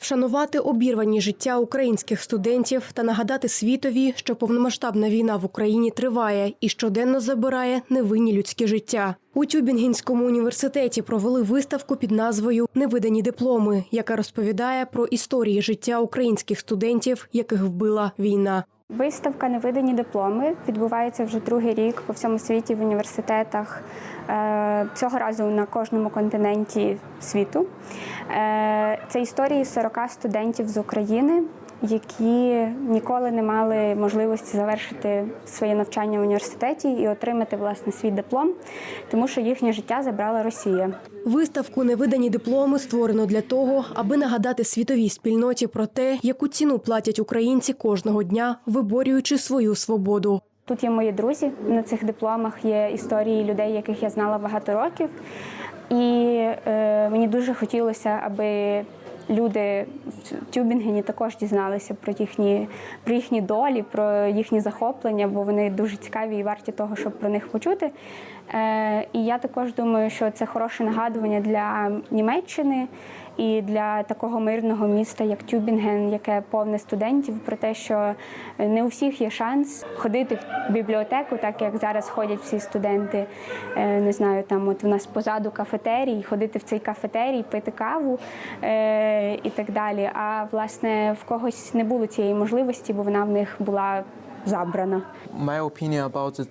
Вшанувати обірвані життя українських студентів та нагадати світові, що повномасштабна війна в Україні триває і щоденно забирає невинні людські життя. У Тюбінгенському університеті провели виставку під назвою Невидані дипломи, яка розповідає про історії життя українських студентів, яких вбила війна. Виставка Невидані дипломи відбувається вже другий рік по всьому світі в університетах. Е, Цього разу на кожному континенті світу. Е, Це історії 40 студентів з України, які ніколи не мали можливості завершити своє навчання в університеті і отримати власне свій диплом, тому що їхнє життя забрала Росія. Виставку Невидані дипломи створено для того, аби нагадати світовій спільноті про те, яку ціну платять українці кожного дня, виборюючи свою свободу. Тут є мої друзі. На цих дипломах є історії людей, яких я знала багато років. І е, мені дуже хотілося, аби люди в Тюбінгені також дізналися про їхні, про їхні долі, про їхні захоплення, бо вони дуже цікаві і варті того, щоб про них почути. Е, і я також думаю, що це хороше нагадування для Німеччини і для такого мирного міста, як Тюбінген, яке повне студентів, про те, що не у всіх є шанс ходити в бібліотеку, так як зараз ходять всі студенти. Е, Не знаю, там от у нас позаду кафетерій, ходити в цей кафетерій, пити каву е, і так далі. А власне в когось не було цієї можливості, бо вона в них була забрана. my opinion about the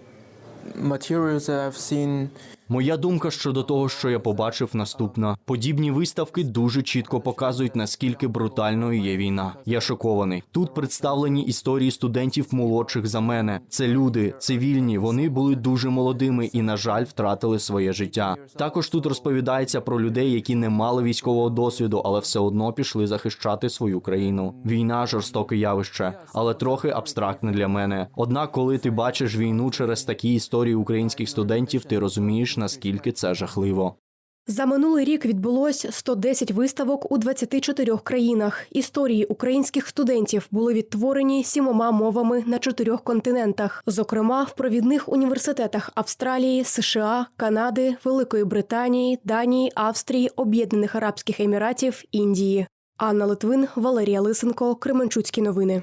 materials that I've seen Моя думка щодо того, що я побачив, наступна: подібні виставки дуже чітко показують, наскільки брутальною є війна. Я шокований. Тут представлені історії студентів молодших за мене. Це люди, цивільні. Вони були дуже молодими і, на жаль, втратили своє життя. Також тут розповідається про людей, які не мали військового досвіду, але все одно пішли захищати свою країну. Війна жорстоке явище, але трохи абстрактне для мене. Однак, коли ти бачиш війну через такі історії українських студентів, ти розумієш, наскільки це жахливо. За минулий рік відбулось 110 виставок у 24 країнах. Історії українських студентів були відтворені сімома мовами на чотирьох континентах, зокрема в провідних університетах Австралії, США, Канади, Великої Британії, Данії, Австрії, Об'єднаних Арабських Еміратів, Індії. Анна Литвин, Валерія Лисенко, Кременчуцькі новини.